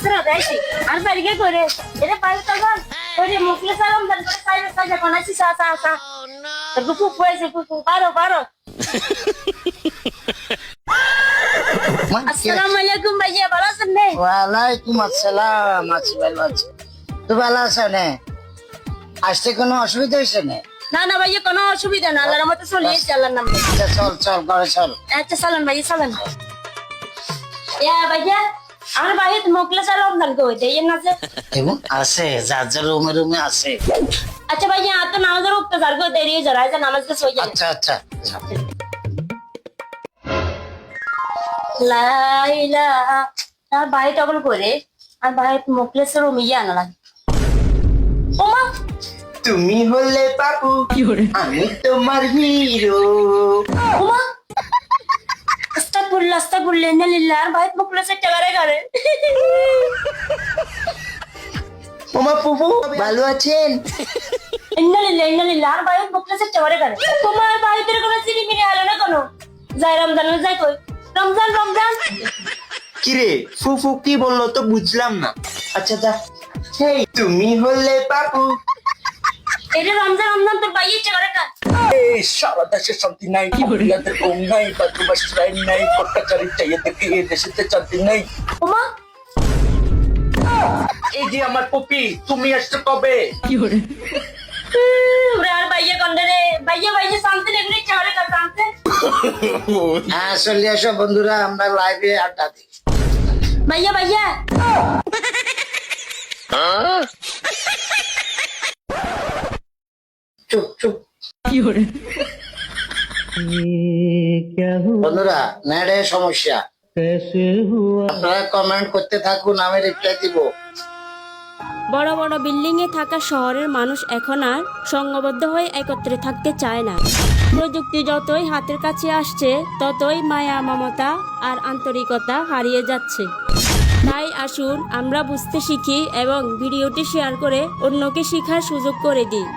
মুখলেসের দেয়ছি আর বাড়িকে করে এটা পাইলে তখন ওই মুখলেস আলম দান করে সাইজ সাইজ কোনাছি সা সা সা তো কুকু কইছে কুকু পারো পারো। আসসালামু আলাইকুম ভাইয়া ভালো আছেন নে? ওয়ালাইকুম আসসালাম আছি ভালো আছি। তো ভালো আছো নে? আসতে কোনো অসুবিধা হয়েছে না? না না ভাইয়া কোনো অসুবিধা না আল্লাহর মতো চলিয়েছে আল্লাহর নামে। চল চল ঘরে চল। আচ্ছা চালান ভাইয়া চালান। ইয়া ভাইয়া আমার বাড়িতে মুখলেস আলম দান করে দেয় না যে এবং আছে যার যার রুমে রুমে আছে। আচ্ছা ভাইয়া আর তো নামাজের করে দেরি হয়ে নামাজ কে সই যাবে আচ্ছা আচ্ছা। লাইলা আর ভাই তখন করে আর ভাই মুখলেসের রুমিয়ে আনা লাগে। ওমা! তুমি হলে বাবু আমি তোমার হিরো। ওমা! আস্তাগফিরুল্লাহ ইন্না লিল্লাহি আর ভাই মুখলেসের টাকারে করে। ওমা পুবু ভালো আছেন? ইন্না লিল্লাহি ইন্না লিল্লাহি আর ভাই মুখলেসের টাকারে করে। তোমার ভাই তোর কোনো চিনি মিনি আলো না কোনো? যাই রমজান যাই কই। রমজান রমজান। কিরে ফুফু কি বলল তো বুঝলাম না। আচ্ছা যা। হেই তুমি হলে বাবু এটা রমজান রমজান তোর ভাইয়ের টাকারে কাজ এই সারা দেশে শান্তি নাই। মহিলাদের ঘুম নাই বাদ্যবাস ট্রেন নাই কটকাচারি চাইয়ে দেখে এই দেশেতে শান্তি নাই। ওমা! এই যে আমার পপি তুমি আসছো কবে? ওরে আর ভাইয়া কন্ডে রে ভাইয়া ভাইয়া শান্তি নেই টাকারে কাজ শান্তি। হ্যাঁ চলে আসো বন্ধুরা আমরা লাইভে আড্ডা দিই। ভাইয়া ভাইয়া চুপ চুপ। বন্ধুরা নেড়ে সমস্যা। আপনারা কমেন্ট করতে থাকুন আমি রিপ্লাই দিব। বড় বড় বিল্ডিং এ থাকা শহরের মানুষ এখন আর সংঘবদ্ধ হয়ে একত্রে থাকতে চায় না। প্রযুক্তি যতই হাতের কাছে আসছে ততই মায়া মমতা আর আন্তরিকতা হারিয়ে যাচ্ছে। তাই আসুন আমরা বুঝতে শিখি এবং ভিডিওটি শেয়ার করে অন্যকে শেখার সুযোগ করে দিই।